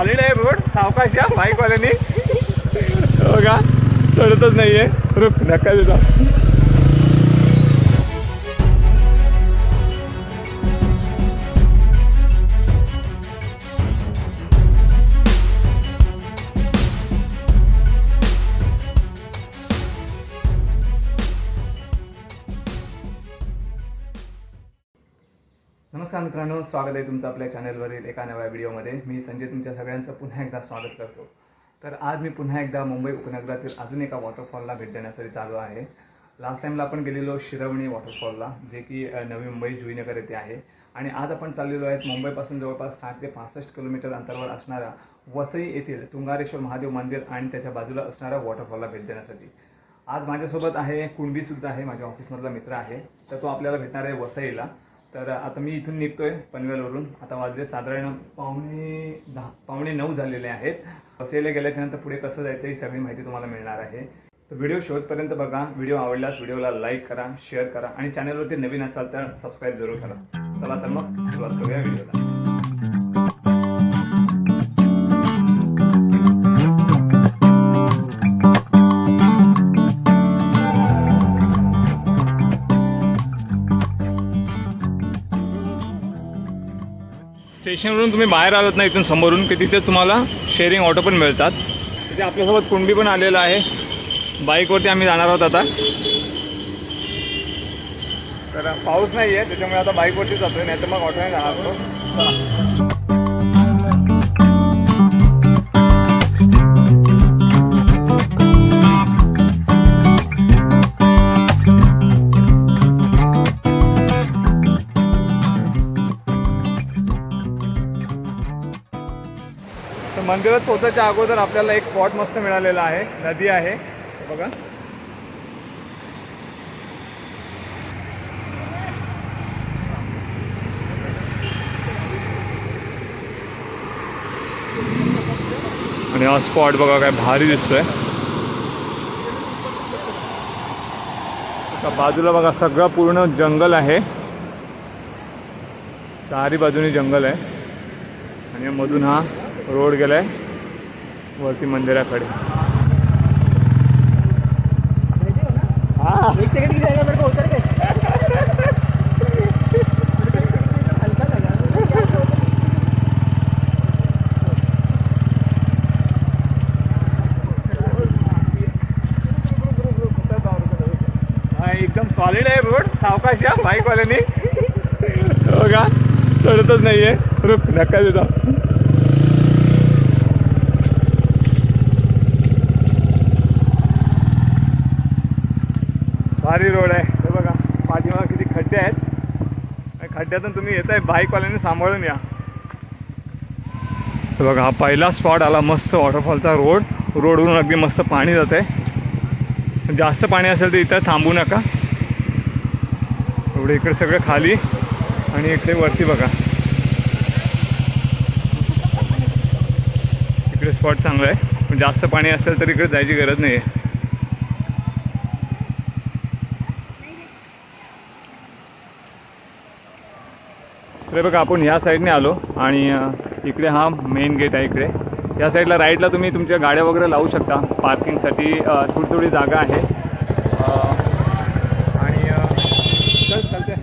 Solid आहे road सावकाश या बाईकवाल्यानी हो का चढतच नाहीये. रुख नका देता. नमस्कार मित्रांनो स्वागत आहे तुमचं आपल्या चॅनलवरील एका नव्या व्हिडिओमध्ये मी संजय तुमच्या सगळ्यांचं पुन्हा एकदा स्वागत करतो. तर आज मी पुन्हा एकदा मुंबई उपनगरातील अजून एका वॉटरफॉलला भेट देण्यासाठी चालू आहे. लास्ट टाईमला आपण गेलेलो शिरवणी वॉटरफॉलला जे की नवी मुंबई जुईनगर येथे आहे. आणि आज आपण चाललेलो आहेत मुंबईपासून जवळपास साठ ते पासष्ट किलोमीटर अंतरावर असणारा वसई येथील तुंगारेश्वर महादेव मंदिर आणि त्याच्या बाजूला असणाऱ्या वॉटरफॉलला भेट देण्यासाठी. आज माझ्यासोबत आहे कुणबीसुद्धा आहे माझ्या ऑफिसमधला मित्र आहे. तर तो आपल्याला भेटणार आहे वसईला. तर आता मी इथून निघतोय पनवेलवरून. आता वाजले साधारण पावणे दहा पावणे नऊ झालेले आहेत. वसईला गेल्याच्यानंतर पुढे कसं जायचं ही सगळी माहिती तुम्हाला मिळणार आहे. तर व्हिडिओ शेवटपर्यंत बघा. व्हिडिओ आवडल्यास व्हिडिओला लाईक करा शेअर करा आणि चॅनलवरती नवीन असाल तर सबस्क्राईब जरूर करा. चला तर मग सुरुवात करूया व्हिडिओला. स्टेशनवरून तुम्ही बाहेर आलात ना इथून समोरून की तिथे तुम्हाला शेअरिंग ऑटो पण मिळतात. तिथे आपल्यासोबत कुंडी पण आलेला आहे. बाईकवरती आम्ही जाणार आहोत आता. तर पाऊस नाही आहे त्याच्यामुळे आता बाईकवरती जातोय नाही तर मग ऑटोने जाणार आहोत. मंदिरात पोहोचायच्या अगोदर आपल्याला एक स्पॉट मस्त मिळालेला आहे. नदी आहे. बघा. आणि हा स्पॉट बघा काय भारी दिसतोय. आता बाजूला बघा सगळं पूर्ण जंगल आहे. चारी बाजूनी जंगल आहे. आणि मधून हा रोड गेलाय. वरती मंदिराकडे. हा. एकदम सॉलिड आहे रोड. सावकाश या बाईकवाल्यानी हो का चढतच नाहीये. रुक नका देतो. भारी रोड आहे. हे बघा पाठीमागं किती खड्डे आहेत. खड्ड्यातून तुम्ही येत आहे बाईकवाल्याने सांभाळून या. हे बघा हा पहिला स्पॉट आला मस्त वॉटरफॉलचा रोड रोडवरून अगदी मस्त पाणी जात आहे जास्त पाणी असेल तर इथं थांबू नका. एवढे इकडे सगळं खाली आणि इकडे वरती बघा. इकडे स्पॉट चांगला आहे. पण जास्त पाणी असेल तर इकडे जायची गरज नाही आहे इकडे बघा आपण ह्या साईडने आलो आणि इकडे हा मेन गेट आहे इकडे. या साईडला राईटला तुम्ही तुमच्या गाड्या वगैरे लावू शकता. पार्किंगसाठी थोडी थोडी जागा आहे. आणि चल, चालतंय.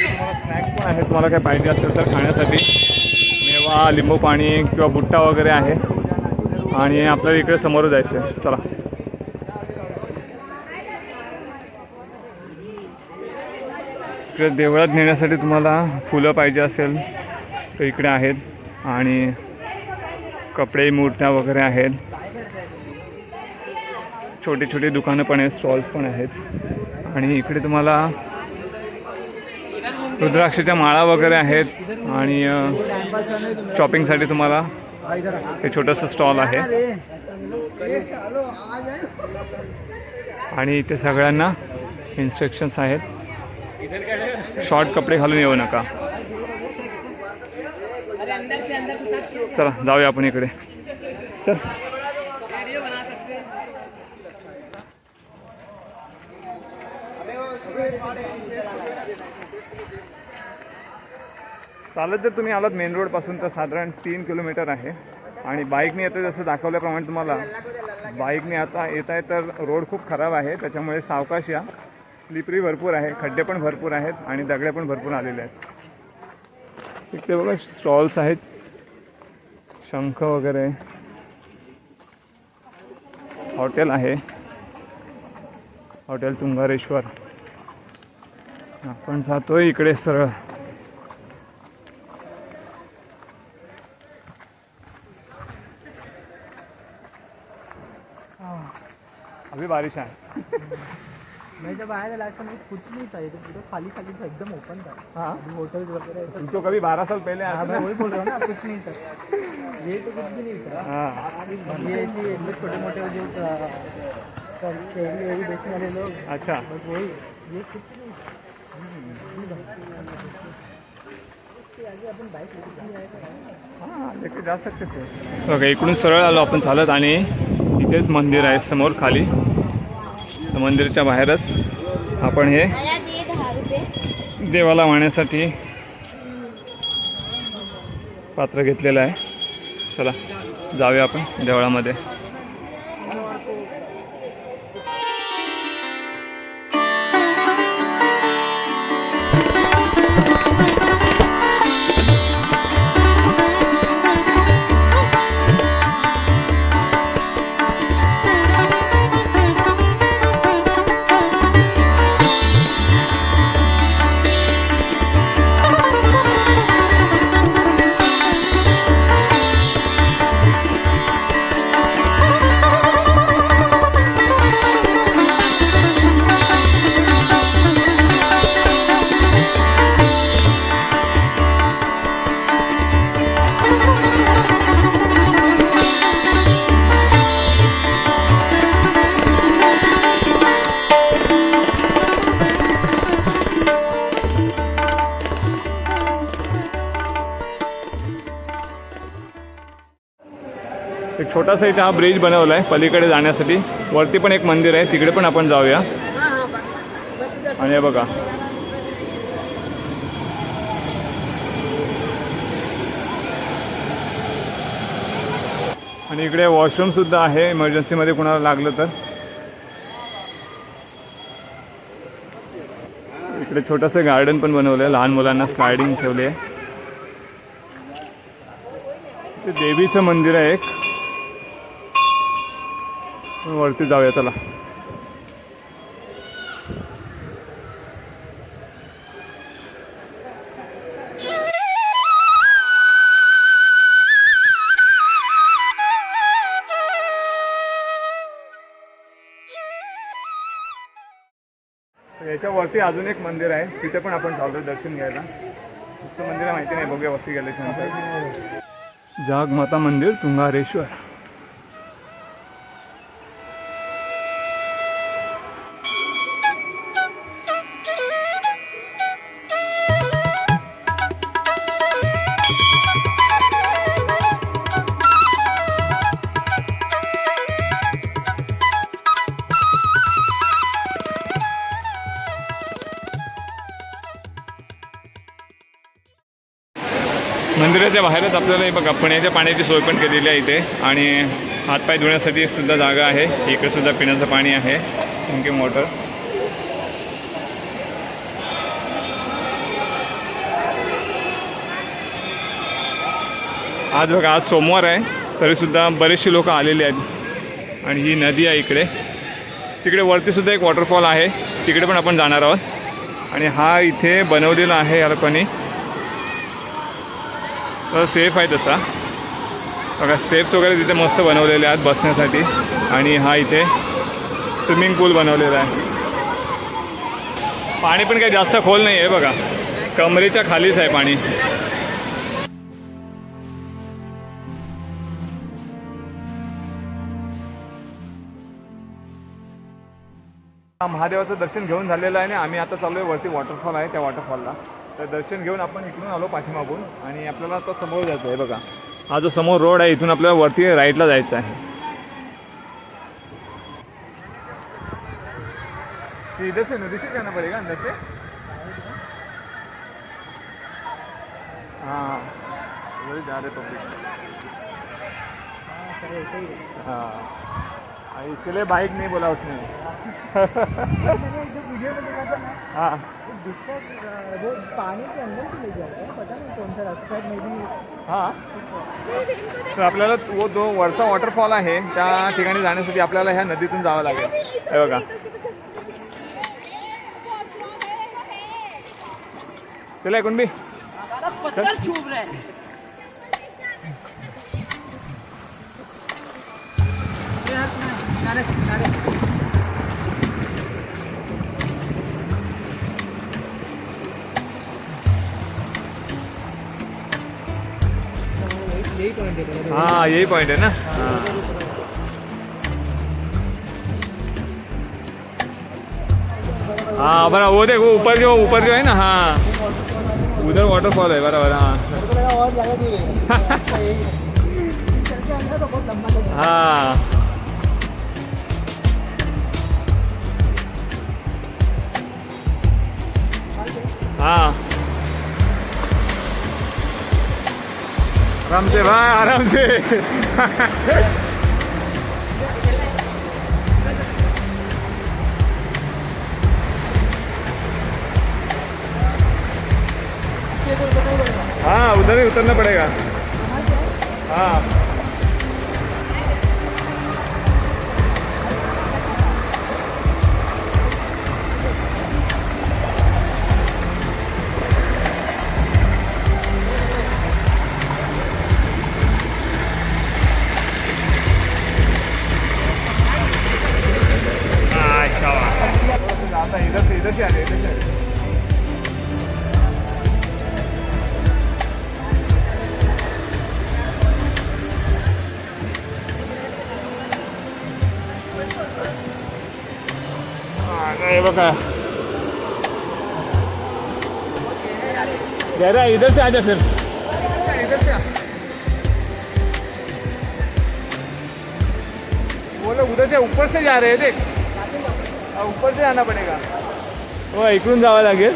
तुम्हाला स्नॅक्स पण आहे तुम्हाला काय पाहिजे असेल तर खाण्यासाठी. मेवा लिंबू पाणी किंवा बुट्टा वगैरे आहे. आणि आपल्याला इकडे समोर जायचं आहे चला. इकडे देवळात नेण्यासाठी तुम्हाला फुलं पाहिजे असेल तर इकडे आहेत. आणि कपडे मूर्त्या वगैरे आहेत. छोटे छोटे दुकानं पण आहेत स्टॉल्स पण आहेत. आणि इकडे तुम्हाला रुद्राक्षाच्या माळा वगैरे आहेत. आणि शॉपिंगसाठी तुम्हाला हे छोटंसं स्टॉल आहे. आणि इथे सगळ्यांना इन्स्ट्रक्शन्स आहेत. शॉर्ट कपडे घालून येऊ नका. चला जाऊया आपण इकडे. चल. चालत जर तुम्ही आलात मेन रोडपासून तर साधारण तीन किलोमीटर आहे. आणि बाईकने येतं जसं दाखवल्याप्रमाणे तुम्हाला बाईकने आता येत आहे तर रोड खूप खराब आहे त्याच्यामुळे सावकाश या. स्लिपरी भरपूर आहे खड्डे पण भरपूर आहेत आणि दगडे पण भरपूर आलेले आहेत. इकडे बघा स्टॉल्स आहेत. शंख वगैरे. हॉटेल आहे. हॉटेल तुंगारेश्वर. आपण जातो इकडे सरळ. अभी बारिश आहे. मैं लास्ट कुछ नहीं था ये तो पूरा खाली खाली था एकदम ओपन था हाँ? होटल वगैरह तो कभी बारह साल पहले आया मैं था वही बोल रहा हूँ ना कुछ नहीं था ये तो कुछ भी नहीं था हाँ. ये ऐसे ये लोग छोटे मोटे जो बेचने वाले लोग अच्छा. बस वही. ये कुछ नहीं हां जा सकते इकडून सरळ आलो आपण चालत आणि इथेच मंदिर आहे समोर खाली. तर मंदिराच्या बाहेरच आपण हे देवाला वाहण्यासाठी पात्र घेतलेलं आहे. चला जाऊया आपण देवळामध्ये. एक छोटासा इथे हा ब्रिज बनवला आहे पलीकडे जाण्यासाठी. वरती पण एक मंदिर आहे तिकडे पण आपण जाऊया. आणि हे बघा. आणि इकडे वॉशरूम सुद्धा आहे इमर्जन्सीमध्ये कुणाला लागलं तर. इकडे छोटंसं गार्डन पण बनवलं आहे लहान मुलांना स्लायडिंग ठेवली आहे ते देवीचं मंदिर आहे एक. वरती जाऊया चला. याच्यावरती अजून एक मंदिर आहे. तिथे पण आपण चाललोय दर्शन घ्यायला. तुमचं मंदिर आहे माहिती नाही बघूया वरती गेल्याच्यानंतर. जागमाता मंदिर तुंगारेश्वर. मंदिराच्या बाहेरच आपल्याला हे बघा पिण्याच्या पाण्याची सोय पण केलेली आहे इथे. आणि हातपाय धुण्यासाठी सुद्धा जागा आहे. इकडे सुद्धा पिण्याचं पाणी आहे. थँक्यू मोटर आज बघा आज सोमवार आहे. तरीसुद्धा बरेचसे लोक आलेले आहेत. आणि ही नदी आहे इकडे. तिकडे वरतीसुद्धा एक वॉटरफॉल आहे. तिकडे पण आपण जाणार आहोत. आणि हा इथे बनवलेला आहे या लोकांनी. तर सेफ आहे तसा. बघा स्टेप्स वगैरे तिथे मस्त बनवलेले आहेत बसण्यासाठी. आणि हा इथे स्विमिंग पूल बनवलेला आहे. पाणी पण काही जास्त खोल नाही आहे बघा. कमरेच्या खालीच आहे पाणी. महादेवाचं दर्शन घेऊन झालेलं आहे आणि आम्ही आता चाललो आहे वरती वॉटरफॉल आहे त्या वॉटरफॉलला तर दर्शन घेऊन आपण इकडून आलो पाठीमागून आणि आपल्याला आता समोर जायचं आहे बघा. हा जो समोर रोड आहे इथून आपल्याला वरती राईटला जायचं आहे. इधर से नदी से जाना पड़ेगा अंदर से हाँ. उधर जा रहे पब्लिक. हाँ, इसके लिए बाइक नहीं बोला उसने हाँ. वो पानी के अंदर से ले जाता है पता नहीं कौन सा रास्ता है मे बी हां. तर आपल्याला वो दो वरचा वॉटरफॉल आहे त्या ठिकाणी जाण्यासाठी आपल्याला ह्या नदीतून जावं लागेल. हे बघा. चला कुणबी यही पॉइंट है हाँ यही पॉइंट है ना? हाँ. हाँ बरा वो देखो ऊपर जो ऊपर जो है ना? हाँ. उधर वाटरफॉल है बराबर हाँ. है. है। आराम से भाई आराम से हाँ उधर ही उतरना पड़ेगा. हाँ. इधर आले? इधर आले? आ रहे इधर से आ रहे इधर से आ जा फिर इधर से आ उधर से ऊपर से जा रहे थे. ऊपर से जाना पड़ेगा हो इकडून जावं लागेल.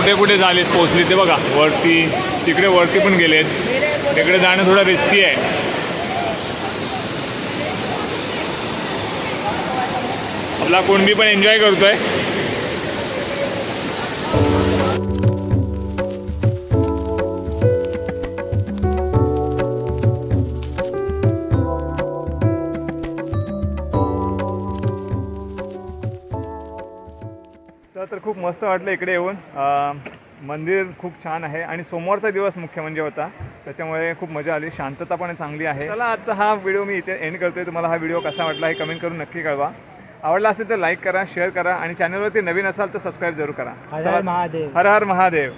कुठे कुठे झालेत पोचली ते बघा. वरती तिकडे वरती पण गेलेत. तिकडे जाणं थोडं रिस्की आहे. आपला कुणबी पण एन्जॉय करतोय. तर खूप मस्त वाटलं इकडे येऊन. मंदिर खूप छान आहे आणि सोमवारचा दिवस मुख्य म्हणजे होता. त्याच्यामुळे खूप मजा आली. शांतता पण चांगली आहे. चला आजचा हा व्हिडिओ मी इथे एंड करतोय. तुम्हाला हा व्हिडिओ कसा वाटला हे कमेंट करून नक्की कळवा. आवडला असेल तर लाईक करा शेअर करा आणि चॅनलवरती नवीन असाल तर सबस्क्राईब जरूर करा. हर हर महादेव. हर हर महादेव.